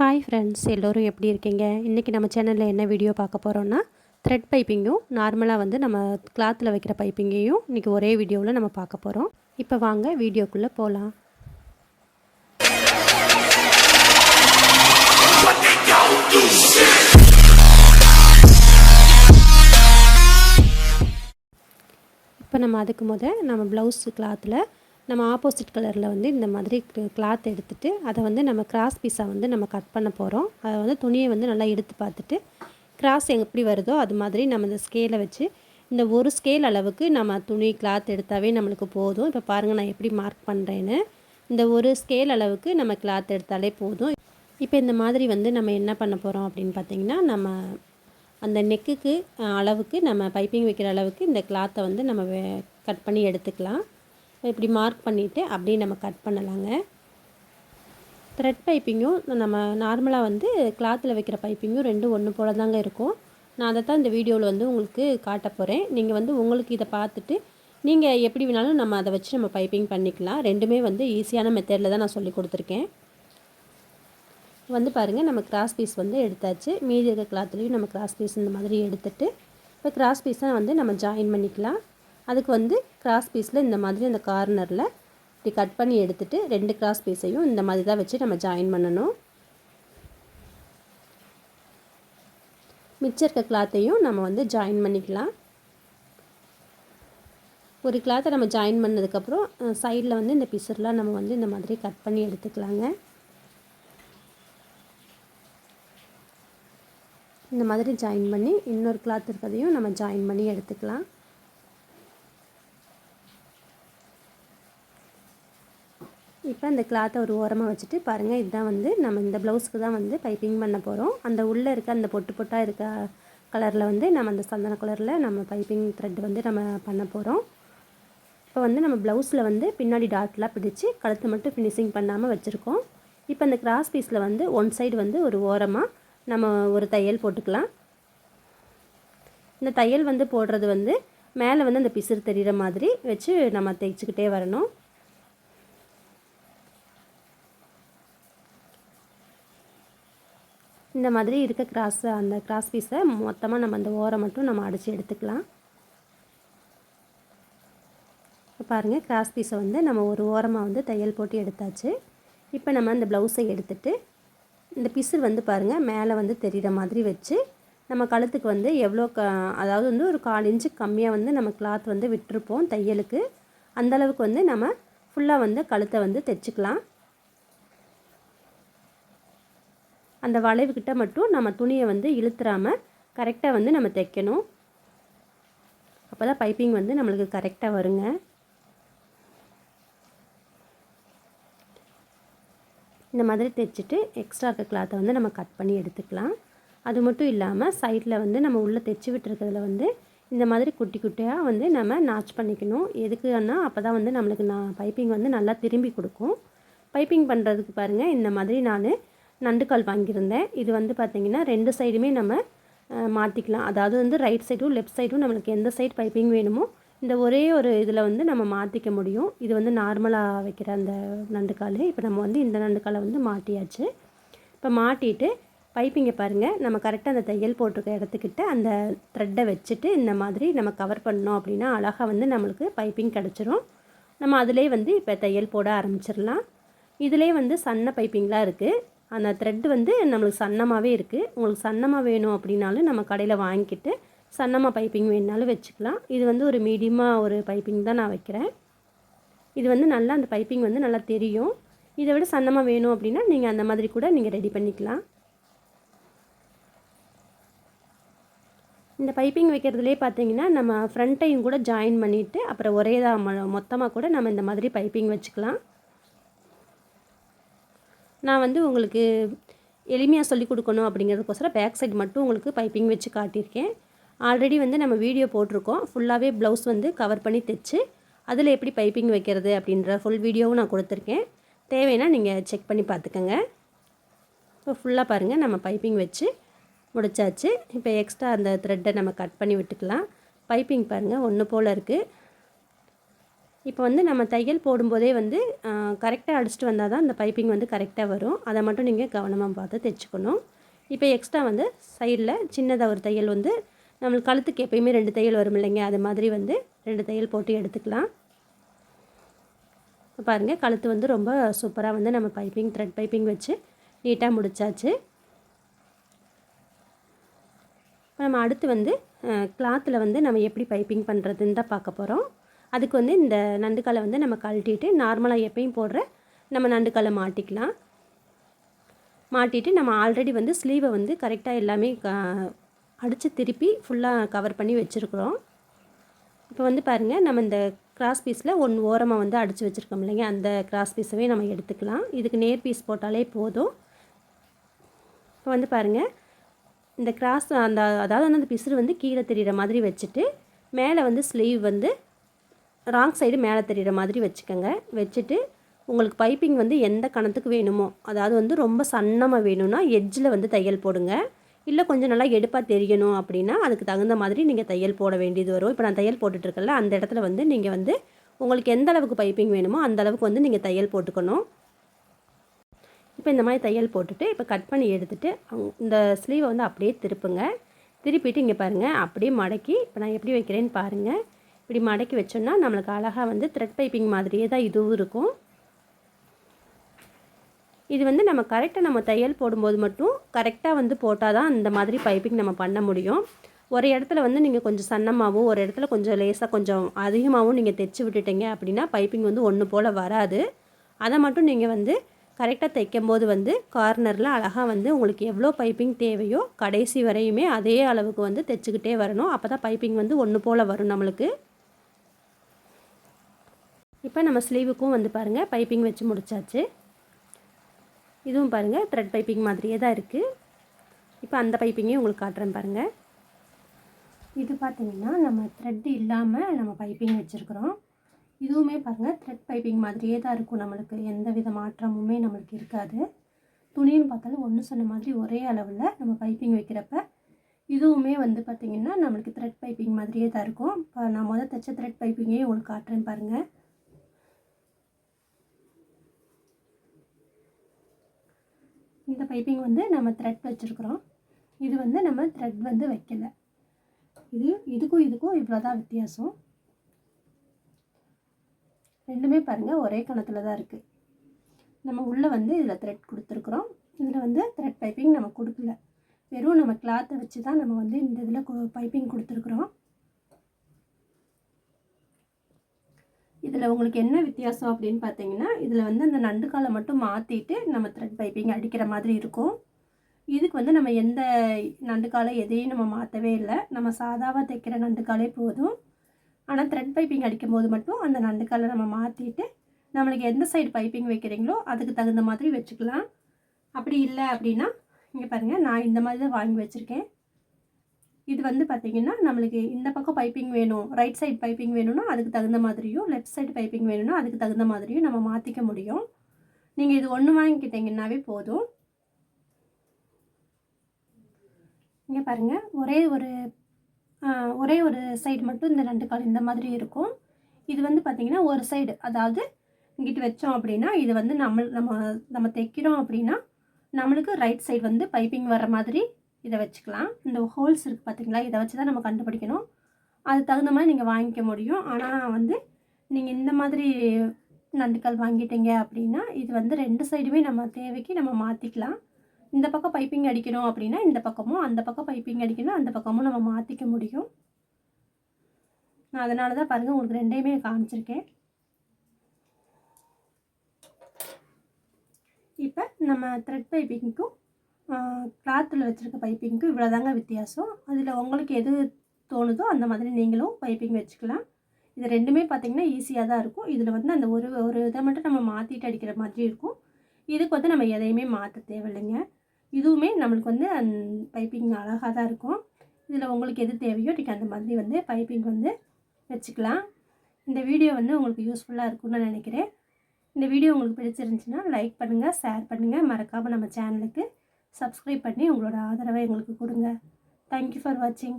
Hi friends எல்லோரும் எப்படி இருக்கீங்க? இன்றைக்கி நம்ம சேனலில் என்ன வீடியோ பார்க்க போகிறோன்னா த்ரெட் பைப்பிங்கும் நார்மலாக வந்து நம்ம கிளாத்தில் வைக்கிற பைப்பிங்கையும் இன்றைக்கி ஒரே வீடியோவில் நம்ம பார்க்க போகிறோம் இப்போ வாங்க வீடியோக்குள்ளே போகலாம் இப்போ நம்ம அதுக்கு முத நம்ம ப்ளவுஸ் கிளாத்தில் நம்ம ஆப்போசிட் கலரில் வந்து இந்த மாதிரி கிளாத் எடுத்துகிட்டு அதை வந்து நம்ம கிராஸ் பீஸாக வந்து நம்ம கட் பண்ண போகிறோம் அதை வந்து துணியை வந்து நல்லா எடுத்து பார்த்துட்டு கிராஸ் எப்படி வருதோ அது மாதிரி நம்ம இந்த ஸ்கேலை வச்சு இந்த ஒரு ஸ்கேல் அளவுக்கு நம்ம துணி கிளாத் எடுத்தாவே நம்மளுக்கு போதும். இப்போ பாருங்கள் நான் எப்படி மார்க் பண்ணுறேன்னு இந்த ஒரு ஸ்கேல் அளவுக்கு நம்ம கிளாத் எடுத்தாலே போதும். இப்போ இந்த மாதிரி வந்து நம்ம என்ன பண்ண போகிறோம் அப்படின்னு பார்த்தீங்கன்னா நம்ம அந்த நெக்குக்கு அளவுக்கு நம்ம பைப்பிங் வைக்கிற அளவுக்கு இந்த கிளாத்தை வந்து நம்ம கட் பண்ணி எடுத்துக்கலாம். இப்படி மார்க் பண்ணிவிட்டு அப்படியே நம்ம கட் பண்ணலாங்க. த்ரெட் பைப்பிங்கும் நம்ம நார்மலாக வந்து கிளாத்தில் வைக்கிற பைப்பிங்கும் ரெண்டும் ஒன்று போல தாங்க இருக்கும். நான் அதை தான் இந்த வீடியோவில் வந்து உங்களுக்கு காட்ட போகிறேன் நீங்கள் வந்து உங்களுக்கு இதை பார்த்துட்டு நீங்கள் எப்படி வேணாலும் நம்ம அதை வச்சு நம்ம பைப்பிங் பண்ணிக்கலாம். ரெண்டுமே வந்து ஈஸியான மெத்தடில் தான் நான் சொல்லி கொடுத்துருக்கேன். வந்து பாருங்கள் நம்ம கிராஸ் பீஸ் வந்து எடுத்தாச்சு. மீதி இருக்க கிளாத்துலேயும் நம்ம கிராஸ் பீஸ் இந்த மாதிரி எடுத்துகிட்டு இப்போ கிராஸ் பீஸை வந்து நம்ம ஜாயின் பண்ணிக்கலாம். அதுக்கு வந்து கிராஸ் பீஸில் இந்த மாதிரி அந்த கார்னரில் இப்படி கட் பண்ணி எடுத்துகிட்டு ரெண்டு கிராஸ் பீஸையும் இந்த மாதிரி தான் வச்சு நம்ம ஜாயின் பண்ணணும். மிச்சம் இருக்க கிளாத்தையும் நம்ம வந்து ஜாயின் பண்ணிக்கலாம். ஒரு கிளாத்தை நம்ம ஜாயின் பண்ணதுக்கப்புறம் சைடில் வந்து இந்த பிசர்லாம் நம்ம வந்து இந்த மாதிரி கட் பண்ணி எடுத்துக்கலாங்க. இந்த மாதிரி ஜாயின் பண்ணி இன்னொரு கிளாத் இருக்கிறதையும் நம்ம ஜாயின் பண்ணி எடுத்துக்கலாம். இப்போ அந்த கிளாத்தை ஒரு ஓரமாக வச்சுட்டு பாருங்கள் இதுதான் வந்து நம்ம இந்த ப்ளவுஸ்க்கு தான் வந்து பைப்பிங் பண்ண போகிறோம் அந்த உள்ளே இருக்க அந்த பொட்டு பொட்டாக இருக்க கலரில் வந்து நம்ம அந்த சந்தன கலரில் நம்ம பைப்பிங் த்ரெட் வந்து நம்ம பண்ண போகிறோம் இப்போ வந்து நம்ம ப்ளவுஸில் வந்து பின்னாடி டாட்லாம் பிடிச்சி கழுத்து மட்டும் ஃபினிஷிங் பண்ணாமல் வச்சுருக்கோம். இப்போ இந்த கிராஸ் பீஸில் வந்து ஒன் சைடு வந்து ஒரு ஓரமாக நம்ம ஒரு தையல் போட்டுக்கலாம். இந்த தையல் வந்து போடுறது வந்து மேலே வந்து அந்த பிசுறு தெரிகிற மாதிரி வச்சு நம்ம தைச்சிக்கிட்டே வரணும். இந்த மாதிரி இருக்க கிராஸ் அந்த கிராஸ் பீஸை மொத்தமாக நம்ம அந்த ஓரம் மட்டும் நம்ம அடித்து எடுத்துக்கலாம். பாருங்கள் கிராஸ் பீஸை வந்து நம்ம ஒரு ஓரமாக வந்து தையல் போட்டு எடுத்தாச்சு. இப்போ நம்ம அந்த ப்ளவுஸை எடுத்துட்டு இந்த பிசுர் வந்து பாருங்கள் மேலே வந்து தெரிகிற மாதிரி வச்சு நம்ம கழுத்துக்கு வந்து எவ்வளோ க அதாவது வந்து ஒரு கால் இன்ச்சு கம்மியாக வந்து நம்ம கிளாத் வந்து விட்டுருப்போம் தையலுக்கு. அந்த அளவுக்கு வந்து நம்ம ஃபுல்லாக வந்து கழுத்தை வந்து தைச்சிக்கலாம். அந்த வளைவுக்கிட்ட மட்டும் நம்ம துணியை வந்து இழுத்துறாமல் கரெக்டாக வந்து நம்ம தைக்கணும். அப்போ தான் பைப்பிங் வந்து நம்மளுக்கு கரெக்டாக வருங்க. இந்த மாதிரி தைச்சிட்டு எக்ஸ்ட்ரா இருக்க கிளாத்தை வந்து நம்ம கட் பண்ணி எடுத்துக்கலாம். அது மட்டும் இல்லாமல் சைடில் வந்து நம்ம உள்ளே தைச்சி விட்டுருக்கிறதுல வந்து இந்த மாதிரி குட்டி குட்டியாக வந்து நம்ம நாச் பண்ணிக்கணும். எதுக்குன்னா அப்போ தான் வந்து நம்மளுக்கு நான் பைப்பிங் வந்து நல்லா திரும்பி கொடுக்கும். பைப்பிங் பண்ணுறதுக்கு பாருங்கள் இந்த மாதிரி நான் நண்டுக்கால் வாங்கியிருந்தேன். இது வந்து பார்த்திங்கன்னா ரெண்டு சைடுமே நம்ம மாற்றிக்கலாம் அதாவது வந்து ரைட் சைடும் லெஃப்ட் சைடும் நம்மளுக்கு எந்த சைடு பைப்பிங் வேணுமோ இந்த ஒரே ஒரு இதில் வந்து நம்ம மாற்றிக்க முடியும். இது வந்து நார்மலாக வைக்கிற அந்த நண்டுக்கால். இப்போ நம்ம வந்து இந்த நண்டுக்காலை வந்து மாட்டியாச்சு. இப்போ மாட்டிட்டு பைப்பிங்கை பாருங்கள் நம்ம கரெக்டாக அந்த தையல் போட்டிருக்க இடத்துக்கிட்ட அந்த த்ரெட்டை வச்சுட்டு இந்த மாதிரி நம்ம கவர் பண்ணோம் அப்படின்னா அழகாக வந்து நம்மளுக்கு பைப்பிங் கிடச்சிரும். நம்ம அதிலே வந்து இப்போ தையல் போட ஆரம்பிச்சிடலாம். இதிலே வந்து சன்ன பைப்பிங்லாம் இருக்குது அந்த த்ரெட் வந்து நம்மளுக்கு சன்னமாகவே இருக்குது உங்களுக்கு சன்னமாக வேணும் அப்படின்னாலும் நம்ம கடையில் வாங்கிக்கிட்டு சன்னமாக பைப்பிங் வேணுனாலும் வச்சுக்கலாம். இது வந்து ஒரு மீடியமாக ஒரு பைப்பிங் தான் நான் வைக்கிறேன். இது வந்து நல்லா அந்த பைப்பிங் வந்து நல்லா தெரியும். இதை விட சன்னமாக வேணும் அப்படின்னா நீங்கள் அந்த மாதிரி கூட நீங்கள் ரெடி பண்ணிக்கலாம். இந்த பைப்பிங் வைக்கிறதுலே பார்த்தீங்கன்னா நம்ம ஃப்ரண்ட்டையும் கூட ஜாயின் பண்ணிவிட்டு அப்புறம் ஒரே தான் மொத்தமாக கூட நம்ம இந்த மாதிரி பைப்பிங் வச்சுக்கலாம். நான் வந்து உங்களுக்கு எளிமையாக சொல்லிக் கொடுக்கணும் அப்படிங்கிறதுக்கோசரம் பேக் சைடு மட்டும் உங்களுக்கு பைப்பிங் வச்சு காட்டியிருக்கேன். ஆல்ரெடி வந்து நம்ம வீடியோ போட்டிருக்கோம். ஃபுல்லாகவே ப்ளவுஸ் வந்து கவர் பண்ணி தைச்சு அதில் எப்படி பைப்பிங் வைக்கிறது அப்படின்ற ஃபுல் வீடியோவும் நான் கொடுத்துருக்கேன். தேவைன்னா நீங்கள் செக் பண்ணி பார்த்துக்கோங்க. இப்போ ஃபுல்லாக பாருங்கள் நம்ம பைப்பிங் வச்சு முடிச்சாச்சு. இப்போ எக்ஸ்ட்ரா அந்த த்ரெட்டை நம்ம கட் பண்ணி விட்டுக்கலாம். பைப்பிங் பாருங்கள் ஒன்று போல் இருக்குது இப்போ வந்து நம்ம தையல் போடும்போதே வந்து கரெக்டாக அடிச்சுட்டு வந்தால் தான் அந்த பைப்பிங் வந்து கரெக்டாக வரும். அதை மட்டும் நீங்கள் கவனமாக பார்த்து தைச்சிக்கணும். இப்போ எக்ஸ்ட்ரா வந்து சைடில் சின்னதாக ஒரு தையல் வந்து நம்மளுக்கு கழுத்துக்கு எப்பயுமே ரெண்டு தையல் வரும் இல்லைங்க? அது மாதிரி வந்து ரெண்டு தையல் போட்டு எடுத்துக்கலாம். பாருங்கள் கழுத்து வந்து ரொம்ப சூப்பராக வந்து நம்ம பைப்பிங் த்ரெட் பைப்பிங் வச்சு நீட்டாக முடிச்சாச்சு. நம்ம அடுத்து வந்து கிளாத்தில் வந்து நம்ம எப்படி பைப்பிங் பண்ணுறதுன்னு தான் பார்க்க போகிறோம் அதுக்கு வந்து இந்த நண்டுக்காலை வந்து நம்ம கழட்டிட்டு நார்மலாக எப்பயும் போடுற நம்ம நண்டுக்காலை மாட்டிக்கலாம். மாட்டிட்டு நம்ம ஆல்ரெடி வந்து ஸ்லீவை வந்து கரெக்டாக எல்லாமே அடித்து திருப்பி ஃபுல்லாக கவர் பண்ணி வச்சுருக்குறோம். இப்போ வந்து பாருங்கள் நம்ம இந்த கிராஸ் பீஸில் ஒன் ஓரமாக வந்து அடித்து வச்சுருக்கோம் இல்லைங்க? அந்த கிராஸ் பீஸவே நம்ம எடுத்துக்கலாம். இதுக்கு நேர் பீஸ் போட்டாலே போதும். இப்போ வந்து பாருங்கள் இந்த கிராஸ் அந்த அதாவது அந்த பிசுறு வந்து கீழே தெரிகிற மாதிரி வச்சுட்டு மேலே வந்து ஸ்லீவ் வந்து ராங் சைடு மேலே தெரிகிற மாதிரி வச்சுக்கோங்க. வச்சுட்டு உங்களுக்கு பைப்பிங் வந்து எந்த கணத்துக்கு வேணுமோ அதாவது வந்து ரொம்ப சன்னமாக வேணும்னா எட்ஜில் வந்து தையல் போடுங்க. இல்லை கொஞ்சம் நல்லா எடுப்பாக தெரியணும் அப்படின்னா அதுக்கு தகுந்த மாதிரி நீங்கள் தையல் போட வேண்டியது வரும். இப்போ நான் தையல் போட்டுட்ருக்கல அந்த இடத்துல வந்து நீங்கள் வந்து உங்களுக்கு எந்த அளவுக்கு பைப்பிங் வேணுமோ அந்த அளவுக்கு வந்து நீங்கள் தையல் போட்டுக்கணும். இப்போ இந்த மாதிரி தையல் போட்டுட்டு இப்போ கட் பண்ணி எடுத்துகிட்டு இந்த ஸ்லீவை வந்து அப்படியே திருப்புங்க. திருப்பிட்டு இங்கே பாருங்கள் அப்படியே மடக்கி இப்போ நான் எப்படி வைக்கிறேன்னு பாருங்கள் இப்படி மடக்கி வச்சோன்னா நம்மளுக்கு அழகாக வந்து த்ரெட் பைப்பிங் மாதிரியே தான் இதுவும் இருக்கும். இது வந்து நம்ம கரெக்டாக நம்ம தையல் போடும்போது மட்டும் கரெக்டாக வந்து போட்டால் தான் இந்த மாதிரி பைப்பிங் நம்ம பண்ண முடியும். ஒரு இடத்துல வந்து நீங்கள் கொஞ்சம் சன்னமாகவும் ஒரு இடத்துல கொஞ்சம் லேசாக கொஞ்சம் அதிகமாகவும் நீங்கள் தைச்சி விட்டுட்டீங்க அப்படின்னா பைப்பிங் வந்து ஒன்று போல் வராது. அதை மட்டும் நீங்கள் வந்து கரெக்டாக தைக்கும் போது வந்து கார்னரில் அழகாக வந்து உங்களுக்கு எவ்வளோ பைப்பிங் தேவையோ கடைசி வரையுமே அதே அளவுக்கு வந்து தைச்சிக்கிட்டே வரணும். அப்போ தான் பைப்பிங் வந்து ஒன்று போல் வரும் நம்மளுக்கு. இப்போ நம்ம ஸ்லீவுக்கும் வந்து பாருங்கள் பைப்பிங் வச்சு முடிச்சாச்சு. இதுவும் பாருங்கள் த்ரெட் பைப்பிங் மாதிரியே தான் இருக்குது இப்போ அந்த பைப்பிங்கையும் உங்களுக்கு காட்டுறேன் பாருங்கள் இது பார்த்திங்கன்னா நம்ம த்ரெட் இல்லாமல் நம்ம பைப்பிங் வச்சுருக்குறோம். இதுவுமே பாருங்கள் த்ரெட் பைப்பிங் மாதிரியே தான் இருக்கும் நம்மளுக்கு. எந்த வித மாற்றமுமே நம்மளுக்கு இருக்காது. துணின்னு பார்த்தாலும் ஒன்று சொன்ன மாதிரி ஒரே அளவில் நம்ம பைப்பிங் வைக்கிறப்ப இதுவுமே வந்து பார்த்திங்கன்னா நம்மளுக்கு த்ரெட் பைப்பிங் மாதிரியே தான் இருக்கும். இப்போ நான் முதல் தைச்ச த்ரெட் பைப்பிங்கே உங்களுக்கு காட்டுறேன் பாருங்கள் இந்த பைப்பிங் வந்து நம்ம த்ரெட் வச்சுருக்குறோம். இது வந்து நம்ம த்ரெட் வந்து வைக்கல. இது இதுக்கும் இதுக்கும் இவ்வளோ தான் வித்தியாசம். ரெண்டுமே பாருங்கள் ஒரே கணத்தில் தான் இருக்குது நம்ம உள்ளே வந்து இதில் த்ரெட் கொடுத்துருக்குறோம். இதில் வந்து த்ரெட் பைப்பிங் நம்ம கொடுக்கல. வெறும் நம்ம கிளாத்தை வச்சு தான் நம்ம வந்து இந்த இதில் பைப்பிங் கொடுத்துருக்குறோம். இதில் உங்களுக்கு என்ன வித்தியாசம் அப்படின்னு பார்த்தீங்கன்னா இதில் வந்து அந்த நண்டுக்காலை மட்டும் மாற்றிட்டு நம்ம த்ரெட் பைப்பிங் அடிக்கிற மாதிரி இருக்கும். இதுக்கு வந்து நம்ம எந்த நண்டுக்காலை எதையும் நம்ம மாற்றவே இல்லை. நம்ம சாதாவாக தைக்கிற நண்டுக்காலே போதும். ஆனால் த்ரெட் பைப்பிங் அடிக்கும் போது மட்டும் அந்த நண்டுக்காலை நம்ம மாற்றிட்டு நம்மளுக்கு எந்த சைடு பைப்பிங் வைக்கிறீங்களோ அதுக்கு தகுந்த மாதிரி வச்சுக்கலாம். அப்படி இல்லை அப்படின்னா இங்கே பாருங்கள் நான் இந்த மாதிரி தான் வாங்கி வச்சுருக்கேன். இது வந்து பார்த்திங்கன்னா நம்மளுக்கு இந்த பக்கம் பைப்பிங் வேணும் ரைட் சைட் பைப்பிங் வேணும்னா அதுக்கு தகுந்த மாதிரியும் லெஃப்ட் சைடு பைப்பிங் வேணும்னா அதுக்கு தகுந்த மாதிரியும் நம்ம மாற்றிக்க முடியும். நீங்கள் இது ஒன்று வாங்கிக்கிட்டிங்கன்னாவே போதும். இங்கே பாருங்கள் ஒரே ஒரு ஒரே ஒரு சைடு மட்டும் இந்த ரெண்டு கால் இந்த மாதிரி இருக்கும். இது வந்து பார்த்திங்கன்னா ஒரு சைடு அதாவது இங்கிட்டு வச்சோம் அப்படின்னா இது வந்து நம்ம நம்ம நம்ம தைக்கிறோம் அப்படின்னா நம்மளுக்கு ரைட் சைடு வந்து பைப்பிங் வர மாதிரி இதை வச்சுக்கலாம். இந்த ஹோல்ஸ் இருக்குது பார்த்தீங்களா இதை வச்சு தான் நம்ம கண்டுபிடிக்கணும். அது தகுந்த மாதிரி நீங்கள் வாங்கிக்க முடியும். ஆனால் வந்து நீங்கள் இந்த மாதிரி நண்டுக்கல் வாங்கிட்டீங்க அப்படின்னா இது வந்து ரெண்டு சைடுமே நம்ம தேவைக்கு நம்ம மாற்றிக்கலாம் இந்த பக்கம் பைப்பிங் அடிக்கணும் அப்படின்னா இந்த பக்கமும் அந்த பக்கம் பைப்பிங் அடிக்கணும் அந்த பக்கமும் நம்ம மாற்றிக்க முடியும். நான் அதனால தான் பாருங்கள் உங்களுக்கு ரெண்டையுமே காமிச்சிருக்கேன். இப்போ நம்ம த்ரெட் பைப்பிங்க்கும் கிளாத்தில் வச்சுருக்க பைப்பிங்க்கு இவ்வளோ தாங்க வித்தியாசம். அதில் உங்களுக்கு எது தோணுதோ அந்த மாதிரி நீங்களும் பைப்பிங் வச்சுக்கலாம். இது ரெண்டுமே பார்த்திங்கன்னா ஈஸியாக தான் இருக்கும். இதில் வந்து அந்த ஒரு ஒரு இதை மட்டும் நம்ம மாற்றிட்டு அடிக்கிற மாதிரி இருக்கும். இதுக்கு வந்து நம்ம எதையுமே மாற்ற தேவையில்லைங்க. இதுவுமே நம்மளுக்கு வந்து அந் பைப்பிங் அழகாக தான் இருக்கும். இதில் உங்களுக்கு எது தேவையோ நீங்கள் அந்த மாதிரி வந்து பைப்பிங் வந்து வச்சுக்கலாம். இந்த வீடியோ வந்து உங்களுக்கு யூஸ்ஃபுல்லாக இருக்கும்னு நான் நினைக்கிறேன். இந்த வீடியோ உங்களுக்கு பிடிச்சிருந்துச்சின்னா லைக் பண்ணுங்கள் ஷேர் பண்ணுங்கள் மறக்காமல் நம்ம சேனலுக்கு சப்ஸ்கிரைப் பண்ணி உங்களோட ஆதரவை எங்களுக்கு கொடுங்க. தேங்க்யூ ஃபார் வாட்சிங்